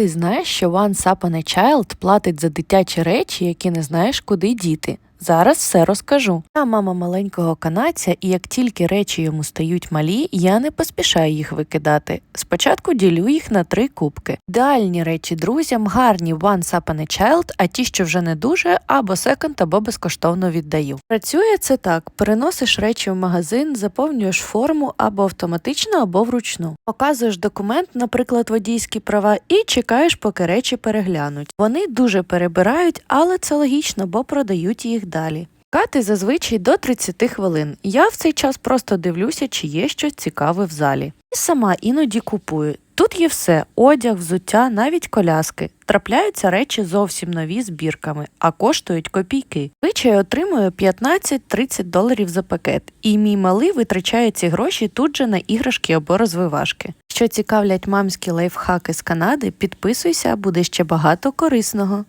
ти знаєш, що Once Upon a Child платить за дитячі речі, які не знаєш, куди діти? Зараз все розкажу. Я мама маленького канадця, і як тільки речі йому стають малі, я не поспішаю їх викидати. Спочатку ділю їх на три кубки. Ідеальні речі друзям, гарні Once Upon a Child, а ті, що вже не дуже, або секонд, або безкоштовно віддаю. Працює це так: переносиш речі в магазин, заповнюєш форму або автоматично, або вручну. Показуєш документ, наприклад, водійські права, і чекаєш, поки речі переглянуть. Вони дуже перебирають, але це логічно, бо продають їх далі. Чекати зазвичай до 30 хвилин. Я в цей час просто дивлюся, чи є щось цікаве в залі. І сама іноді купую. Тут є все: одяг, взуття, навіть коляски. Трапляються речі зовсім нові збірками, а коштують копійки. Звичай отримую 15-30 доларів за пакет, і мій малий витрачає ці гроші тут же на іграшки або розвивашки. Що цікавлять мамські лайфхаки з Канади, підписуйся, буде ще багато корисного.